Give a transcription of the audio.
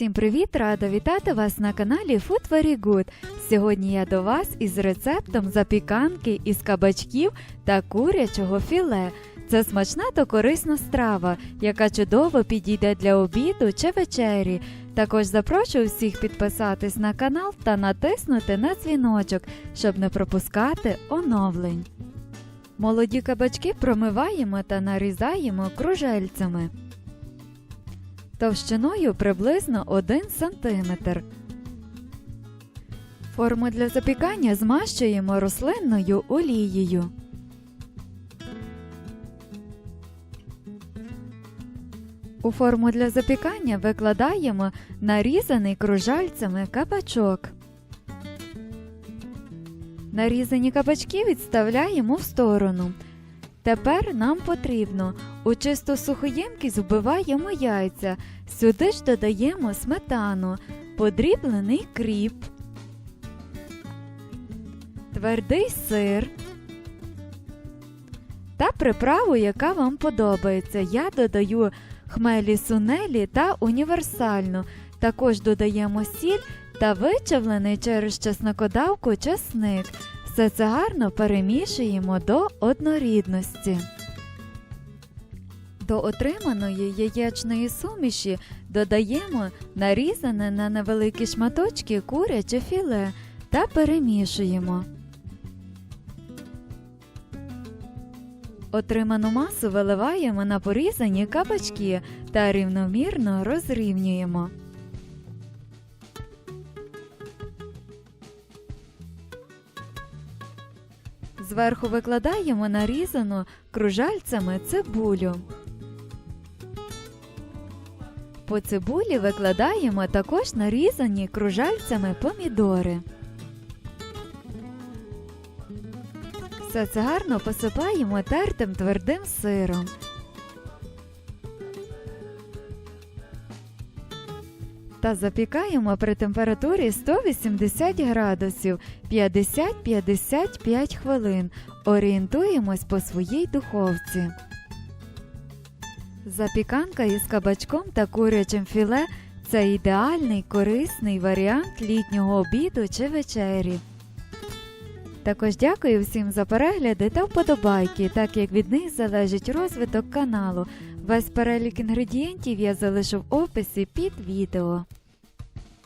Всім привіт! Рада вітати вас на каналі Food Very Good. Сьогодні я до вас із рецептом запіканки із кабачків та курячого філе. Це смачна та корисна страва, яка чудово підійде для обіду чи вечері. Також запрошую всіх підписатись на канал та натиснути на дзвіночок, щоб не пропускати оновлень. Молоді кабачки промиваємо та нарізаємо кружельцями товщиною приблизно 1 см. Форму для запікання змащуємо рослинною олією. У форму для запікання викладаємо нарізаний кружальцями кабачок. Нарізані кабачки відставляємо в сторону. Тепер нам потрібно у чисту сухоємкість вбиваємо яйця. Сюди ж додаємо сметану, подріблений кріп, твердий сир та приправу, яка вам подобається. Я додаю хмелі сунелі та універсальну. Також додаємо сіль та вичавлений через чеснокодавку чесник. Все це гарно перемішуємо до однорідності. До отриманої яєчної суміші додаємо нарізане на невеликі шматочки куряче філе та перемішуємо. Отриману масу виливаємо на порізані кабачки та рівномірно розрівнюємо. Зверху викладаємо нарізану кружальцями цибулю. По цибулі викладаємо також нарізані кружальцями помідори. Все це гарно посипаємо тертим твердим сиром. Та запікаємо при температурі 180 градусів 50-55 хвилин. Орієнтуємось по своїй духовці. Запіканка із кабачком та курячим філе це ідеальний корисний варіант літнього обіду чи вечері. Також дякую всім за перегляди та вподобайки, так як від них залежить розвиток каналу. Весь перелік інгредієнтів я залишу в описі під відео.